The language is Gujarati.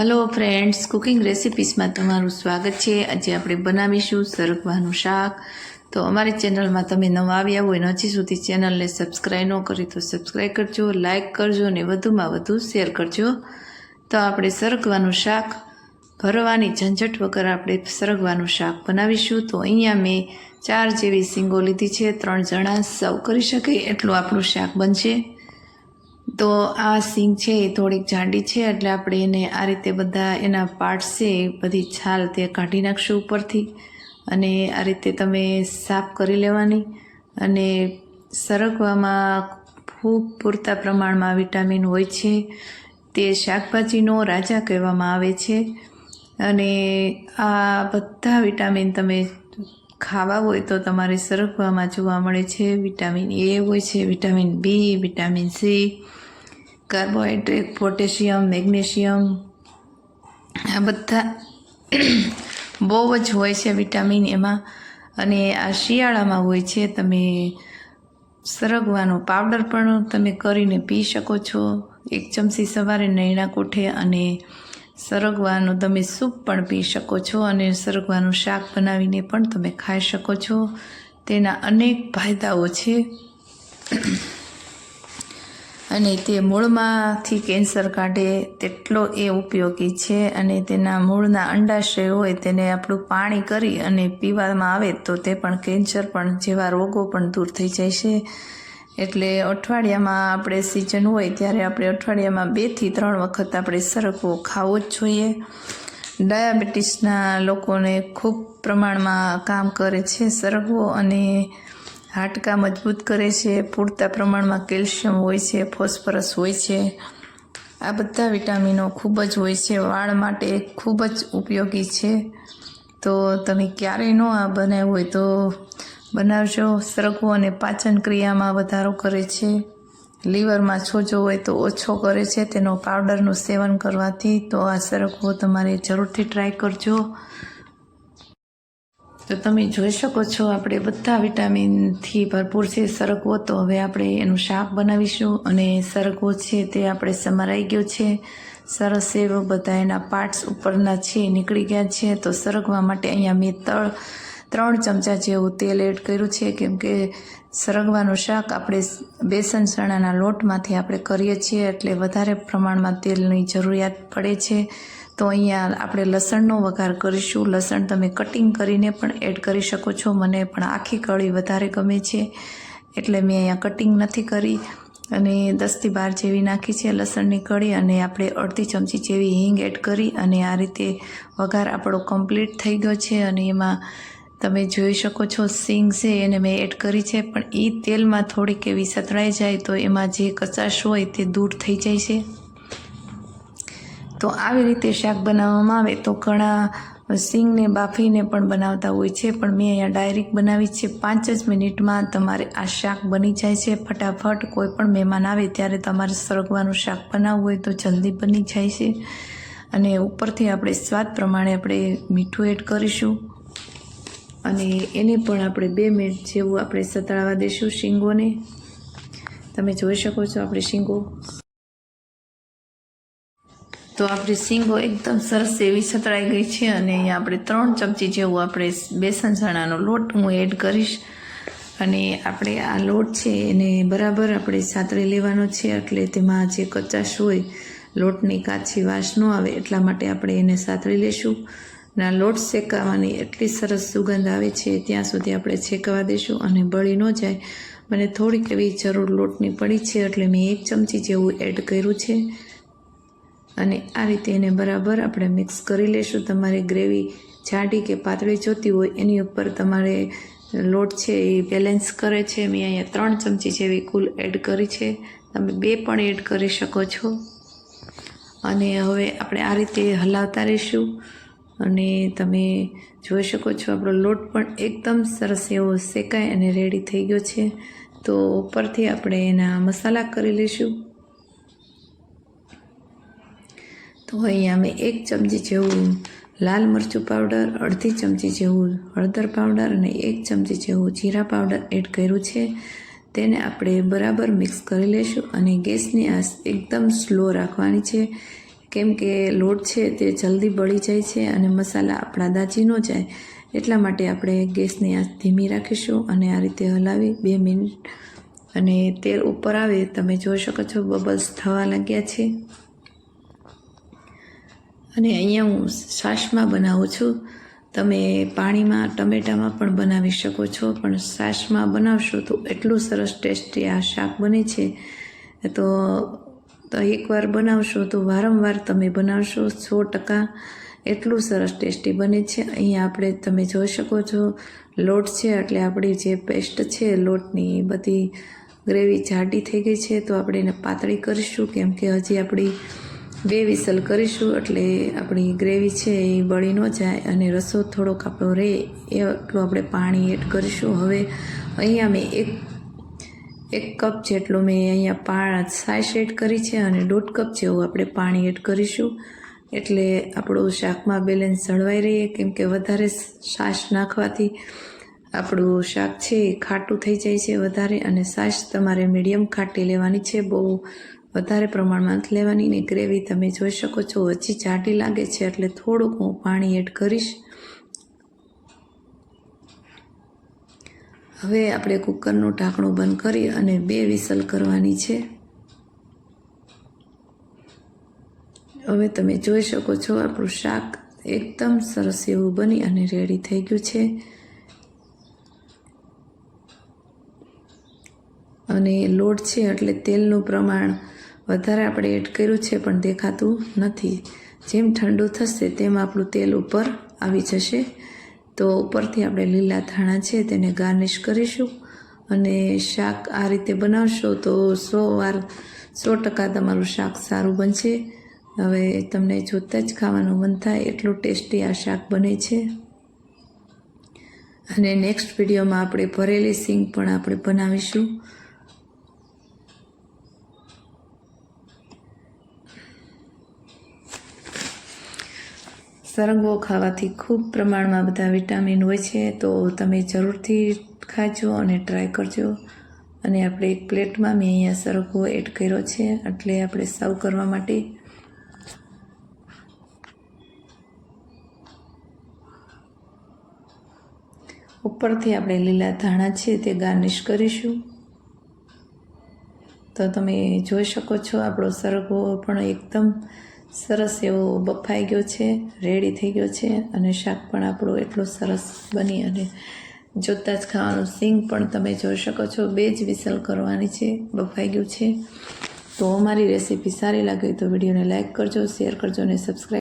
હલો ફ્રેન્ડ્સ કુકિંગ રેસિપીસમાં તમારું સ્વાગત છે. આજે આપણે બનાવીશું સરગવાનું શાક. તો અમારી ચેનલમાં તમે નવા આવ્યા હોય અને હજી સુધી ચેનલને સબસ્ક્રાઈબ ન કરી તો સબસ્ક્રાઈબ કરજો લાઇક કરજો અને વધુમાં વધુ શેર કરજો. તો આપણે સરગવાનું શાક ભરવાની ઝંઝટ વગર આપણે સરગવાનું શાક બનાવીશું. તો અહીંયા મેં ચાર જેવી સિંગો લીધી છે. ત્રણ જણા સર્વ કરી શકે એટલું આપણું શાક બનશે. તો આ સિંગ છે એ થોડીક જાડી છે એટલે આપણે એને આ રીતે બધા એના પાર્ટ્સ છે બધી છાલ તે કાઢી નાખશું ઉપરથી અને આ રીતે તમે સાફ કરી લેવાની અને સરગવામાં ખૂબ પૂરતા પ્રમાણમાં વિટામિન હોય છે તે શાકભાજીનો રાજા કહેવામાં આવે છે અને આ બધા વિટામિન તમે ખાવા હોય તો તમારે સરગવામાં જોવા મળે છે વિટામિન એ હોય છે vitamin B vitamin C carbohydrate potassium, magnesium, આ બધા બહુ જ હોય છે વિટામિન એમાં. અને આ શિયાળામાં હોય છે, તમે સરગવાનો પાવડર પણ તમે કરીને પી શકો છો. એક ચમચી સવારે નૈણા કોઠે અને સરગવાનું તમે સૂપ પણ પી શકો છો અને સરગવાનું શાક બનાવીને પણ તમે ખાઈ શકો છો. તેના અનેક ફાયદાઓ છે. અને તે મૂળમાંથી કેન્સર કાઢે તેટલો એ ઉપયોગી છે અને તેના મૂળના અંડાશય હોય તેને આપણું પાણી કરી અને પીવામાં આવે તો તે પણ કેન્સર પણ જેવા રોગો પણ દૂર થઈ જાય છે. એટલે અઠવાડિયામાં આપણે સિઝન હોય ત્યારે આપણે અઠવાડિયામાં બેથી ત્રણ વખત આપણે સરગવો ખાવો જ જોઈએ. ડાયાબિટીસના લોકોને ખૂબ પ્રમાણમાં કામ કરે છે સરગવો અને હાડકાં મજબૂત કરે છે, પૂરતા પ્રમાણમાં કેલ્શિયમ હોય છે, ફોસ્ફરસ હોય છે. આ બધા વિટામિનો ખૂબ જ હોય છે, વાળ માટે ખૂબ જ ઉપયોગી છે. તો તમે ક્યારેય ન આ બનાવ્યું હોય તો બનાવજો. સરગવો અને પાચન ક્રિયામાં વધારો કરે છે. લીવરમાં સોજો હોય તો ઓછો કરે છે. તેનો પાવડરનું સેવન કરવાથી તો આ સરગવો તમારે જરૂરથી ટ્રાય કરજો. તો તમે જોઈ શકો છો, આપણે બધા વિટામિનથી ભરપૂર છે, સરગવો. તો હવે આપણે એનું શાક બનાવીશું અને સરગવો છે તે આપણે સમારાઈ ગયો છે. સરસ એવો બધા એના પાર્ટ્સ ઉપરના છે, નીકળી ગયા છે. તો સરગવા માટે અહીંયા મેં તળ, ત્રણ ચમચા જેવું તેલ એડ કર્યું છે. કેમ કે સરગવાનું શાક આપણે બેસન ચણાના લોટમાંથી આપણે કરીએ છીએ, એટલે વધારે પ્રમાણમાં તેલની જરૂરિયાત પડે છે. તો અહીંયા આપણે લસણનો વઘાર કરીશું. લસણ તમે કટિંગ કરીને પણ એડ કરી શકો છો. મને પણ આખી કળી વધારે ગમે છે. એટલે મેં અહીંયા કટિંગ નથી કરી. અને દસથી બાર જેવી નાખી છે લસણની કળી અને આપણે અડધી ચમચી જેવી હિંગ એડ કરી અને આ રીતે વઘાર આપણો કમ્પ્લીટ થઈ ગયો છે. અને એમાં તમે જોઈ શકો છો સિંગ છે એને મેં એડ કરી છે. પણ એ તેલમાં થોડીક એવી સતળાઈ જાય તો એમાં જે કચાશ હોય તે દૂર થઈ જાય છે. તો આવી રીતે શાક બનાવવામાં આવે તો ઘણા સિંગને, બાફીને પણ બનાવતા હોય છે. પણ મેં અહીંયા ડાયરેક્ટ બનાવી છે. પાંચ જ મિનિટમાં તમારે આ શાક બની જાય છે. ફટાફટ કોઈ પણ મહેમાન આવે ત્યારે તમારે સરગવાનું શાક બનાવવું હોય તો જલ્દી બની જાય છે. અને ઉપરથી આપણે સ્વાદ પ્રમાણે આપણે મીઠું એડ કરીશું. અને એને પણ આપણે બે મિનિટ જેવું આપણે સતળાવા દઈશું શીંગોને. તમે જોઈ શકો છો આપણે શીંગો તો આપણી સિંગો એકદમ સરસ એવી સતળાઈ ગઈ છે અને અહીંયા આપણે ત્રણ ચમચી જેવું આપણે બેસન ચણાનો લોટ હું એડ કરીશ. અને આપણે આ લોટ છે એને બરાબર આપણે સાતળી લેવાનો છે, એટલે તેમાં જે કચાશ હોય લોટની કાચી વાસ ન આવે એટલા માટે આપણે એને સાતળી લેશું. અને આ લોટ શેકાવાની એટલી સરસ સુગંધ આવે છે, ત્યાં સુધી આપણે શેકવા દઈશું અને બળી ન જાય. મને થોડીક એવી જરૂર લોટની પડી છે, એટલે મેં એક ચમચી જેવું એડ કર્યું છે. અને આ રીતે એને બરાબર આપણે મિક્સ કરી લઈશું તમારે ગ્રેવી જાડી કે પાતળી જોતી હોય, એની ઉપર તમારે લોટ છે એ બેલેન્સ કરે છે. મેં અહીંયા ત્રણ ચમચી જેવી કુલ એડ કરી છે. તમે બે પણ એડ કરી શકો છો. અને હવે આપણે આ રીતે હલાવતા રહીશું. અને તમે જોઈ શકો છો, આપણો લોટ પણ એકદમ સરસ એવો શેકાય અને રેડી થઈ ગયો છે. તો ઉપરથી આપણે એના મસાલા કરી લઈશું. તો અહીંયા મેં એક ચમચી જેવું લાલ મરચું પાવડર, અડધી ચમચી જેવું હળદર પાવડર અને એક ચમચી જેવું જીરા પાવડર એડ કર્યું છે. તેને આપણે બરાબર મિક્સ કરી લઈશું અને ગેસની આંચ એકદમ સ્લો રાખવાની છે. કેમ કે લોટ છે તે જલ્દી બળી જાય છે અને મસાલા આપણા દાજી ન જાય. એટલા માટે આપણે ગેસની આંચ ધીમી રાખીશું અને આ રીતે હલાવી બે મિનિટ. અને તેલ ઉપર આવે તમે જોઈ શકો છો બબલ્સ થવા લાગ્યા છે. અને અહીંયા હું છાશમાં બનાવું છું. તમે પાણીમાં, ટમેટામાં પણ બનાવી શકો છો, પણ છાશમાં બનાવશો તો એટલું સરસ ટેસ્ટી આ શાક બને છે. તો તો એકવાર બનાવશો તો વારંવાર તમે બનાવશો, સો ટકા એટલું સરસ ટેસ્ટી બને છે. અહીંયા આપણે તમે જોઈ શકો છો, લોટ છે, એટલે આપણી જે પેસ્ટ છે, લોટની બધી ગ્રેવી જાડી થઈ ગઈ છે. તો આપણે એને પાતળી કરીશું, કેમ કે હજી આપણી બે વિસલ કરીશું એટલે આપણી ગ્રેવી છે એ બળી ન જાય અને રસો થોડોક આપણો રહે એટલું આપણે પાણી એડ કરીશું. હવે અહીંયા મેં એક એક કપ જેટલો મેં અહીંયા પા છાશ એડ કરી છે અને દોઢ કપ જેવું આપણે પાણી એડ કરીશું. એટલે આપણું શાકમાં બેલેન્સ જળવાઈ રહીએ કેમ કે વધારે છાશ નાખવાથી આપણું શાક છે એ ખાટું થઈ જાય છે વધારે અને છાશ તમારે મીડિયમ ખાટી લેવાની છે. બહુ વધારે પ્રમાણમાં લેવાની ને ગ્રેવી તમે જોઈ શકો છો. હજી જાડી લાગે છે એટલે થોડુંક હું પાણી એડ કરીશ. હવે આપણે કુકરનું ઢાંકણું બંધ કરી અને બે વિસલ કરવાની છે. હવે તમે જોઈ શકો છો આપણું શાક એકદમ સરસ એવું બની અને રેડી થઈ ગયું છે. અને લોટ છે એટલે તેલનું પ્રમાણ વધારે આપણે એડ કર્યું છે પણ દેખાતું નથી. જેમ ઠંડુ થશે તેમ આપણું તેલ ઉપર આવી જશે. તો ઉપરથી આપણે લીલા ધાણા છે તેને ગાર્નિશ કરીશું અને શાક આ રીતે બનાવશો તો સો વાર સો ટકા તમારું શાક સારું બનશે. હવે તમને જોતાં જ ખાવાનું મન થાય એટલું ટેસ્ટી આ શાક બને છે. અને નેક્સ્ટ વિડીયોમાં આપણે ભરેલી સિંગ પણ આપણે બનાવીશું. સરંગવો ખાવાથી ખૂબ પ્રમાણમાં બધા વિટામિન હોય છે, તો તમે જરૂરથી ખાજો અને ટ્રાય કરજો. અને આપણે એક પ્લેટમાં મેં અહીંયા સરગો એડ કર્યો છે, એટલે આપણે સર્વ કરવા માટે ઉપરથી આપણે લીલા ધાણા છે તે ગાર્નિશ કરીશું. તો તમે જોઈ શકો છો આપણો સરગવો પણ એકદમ સરસ એવો બફાઈ ગયો છે રેડી થઈ ગયો છે અને શાક પણ આપણું એટલું સરસ બની અને જોતાં જ ખાવાનું સિંગ પણ તમે જોઈ શકો છો. બે જ વિસલ કરવાની છે, બફાઈ ગયું છે. તો અમારી રેસીપી સારી લાગે તો વિડીયોને લાઇક કરજો શેર કરજો અને સબસ્ક્રાઈબ